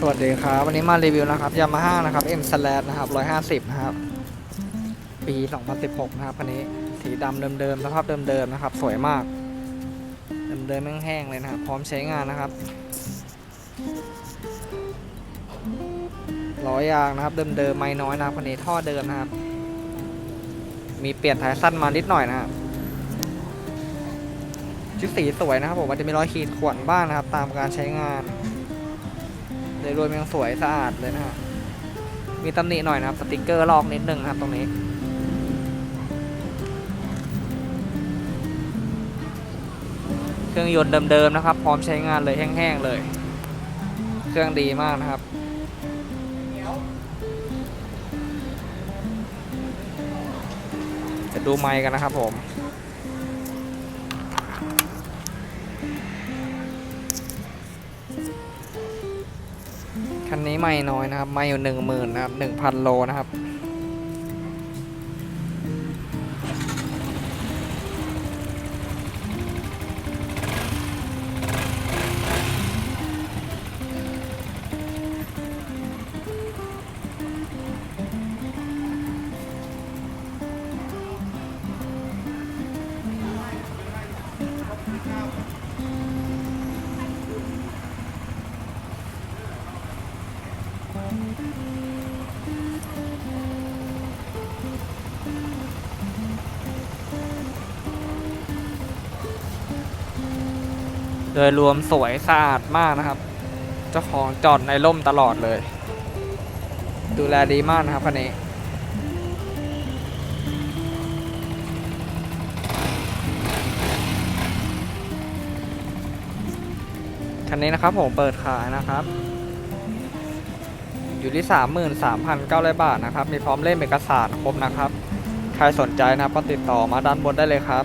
สวัสดีครับ วันนี้มารีวิวนะครับยามาฮ่านะครับ M slash นะครับ 150 นะครับ ปี 2016 นะครับคันนี้สีดำเดิมๆสภาพเดิมๆนะครับ สวยมาก เดิมๆแห้งๆเลยนะครับ พร้อมใช้งานนะครับล้อยางนะครับ เดิมๆไม่น้อยนะครับคันนี้ท่อเดิมนะครับ มีเปลี่ยนท้ายสั้นมานิดหน่อยนะครับชุดสีสวยนะครับผมมันจะมีรอยขีดข่วนบ้างนะครับ ตามการใช้งาน โดยรวมยังสวยสะอาดเลยนะฮะมีตำหนิหน่อยนะครับสติกเกอร์ลอกนิดนึงนะครับตรงนี้เครื่องยนต์เดิมๆนะครับ พร้อมใช้งานเลยแห้งๆเลย เครื่องดีมากนะครับจะดูไมค์กันนะครับผม คันนี้ไม่น้อยนะครับ ไม่อยู่หนึ่งหมื่นนะครับหนึ่งพันโลนะครับ โดยรวมสวยสะอาดมากนะครับ เจ้าของจอดในร่มตลอดเลย ดูแลดีมากนะครับคันนี้คันนี้นะครับผมเปิดขายนะครับ อยู่ที่ 33,900 บาทนะครับ มีพร้อมเล่มเอกสารครบนะครับ ใครสนใจนะครับก็ติดต่อมาด้านบนได้เลยครับ